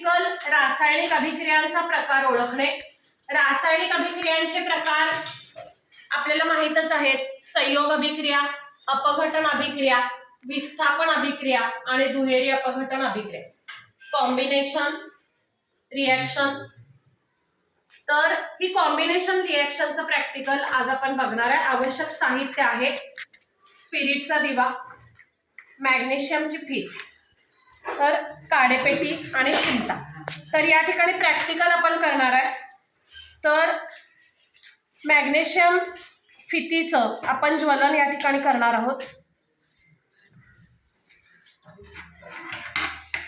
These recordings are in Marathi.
केमिकल रासायनिक अभिक्रियांचा प्रकार ओळखणे. रासायनिक अभिक्रियांचे प्रकार आपल्याला माहीतच आहेत. संयोग अभिक्रिया अपघटन अभिक्रिया विस्थापन अभिक्रिया आणि दुहेरी अपघटन अभिक्रिया. कॉम्बिनेशन रिॲक्शन तर ही कॉम्बिनेशन रिॲक्शनचं प्रॅक्टिकल आज आपण बघणार आहे. आवश्यक साहित्य आहे. स्पिरिटचा दिवा मॅग्नेशियमची फीत तर काडेपेटी आणि चिमटा. तर या ठिकाणी प्रॅक्टिकल आपण करणार आहे. तर मॅग्नेशियम फितीचं आपण ज्वलन या ठिकाणी करणार आहोत.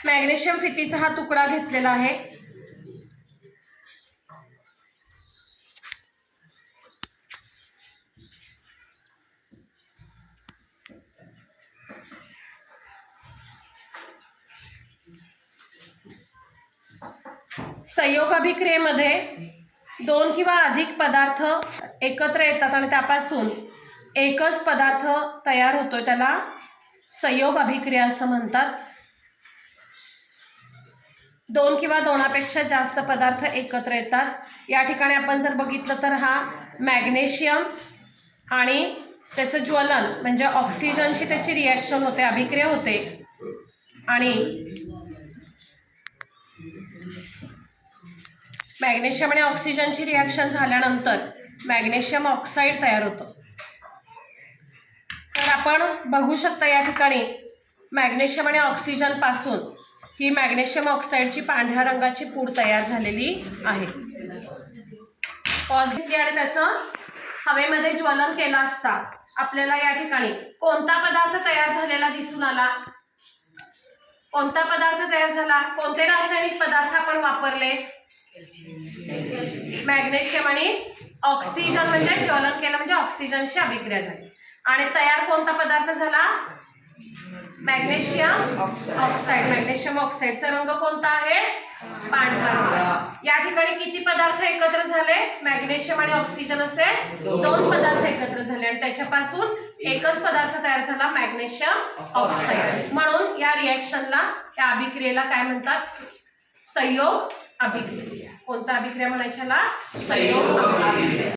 मॅग्नेशियम फितीचा हा तुकडा घेतलेला आहे. संयोग अभिक्रियेमध्ये दोन किंवा अधिक पदार्थ एकत्र येतात आणि त्यापासून एकच पदार्थ तयार होतो त्याला संयोग अभिक्रिया असं म्हणतात. दोन किंवा दोनापेक्षा जास्त पदार्थ एकत्र येतात. या ठिकाणी आपण जर बघितलं तर हा मॅग्नेशियम आणि त्याचं ज्वलन म्हणजे ऑक्सिजनशी त्याची रिॲक्शन होते अभिक्रिया होते. आणि मॅग्नेशियम आणि ऑक्सिजनची रिॲक्शन झाल्यानंतर मॅग्नेशियम ऑक्साईड तयार होतं. तर आपण बघू शकता या ठिकाणी मॅग्नेशियम आणि ऑक्सिजनपासून ही मॅग्नेशियम ऑक्साईडची पांढऱ्या रंगाची पूड तयार झालेली आहे. पॉज घेतली आणि त्याचं हवेमध्ये ज्वलन केलं असता आपल्याला या ठिकाणी कोणता पदार्थ तयार झालेला दिसून आला? कोणता पदार्थ तयार झाला? कोणते रासायनिक पदार्थ आपण वापरले? मॅग्नेशियम आणि ऑक्सिजन म्हणजे ज्वलन केलं म्हणजे ऑक्सिजनशी अभिक्रिया झाली. आणि तयार कोणता पदार्थ झाला? Magnesium oxide. मॅग्नेशियम ऑक्साईडचा रंग कोणता आहे? पांढरा. रंग. या ठिकाणी किती पदार्थ एकत्र झाले? मॅग्नेशियम आणि ऑक्सिजन असे दोन पदार्थ एकत्र झाले आणि त्याच्यापासून एकच पदार्थ तयार झाला मॅग्नेशियम ऑक्साईड. म्हणून या रिॲक्शनला या अभिक्रियेला काय म्हणतात? संयोग अभिक्रिया. कोणता अभिक्रिया म्हणायच्याला? संयोग अभिक्रिया.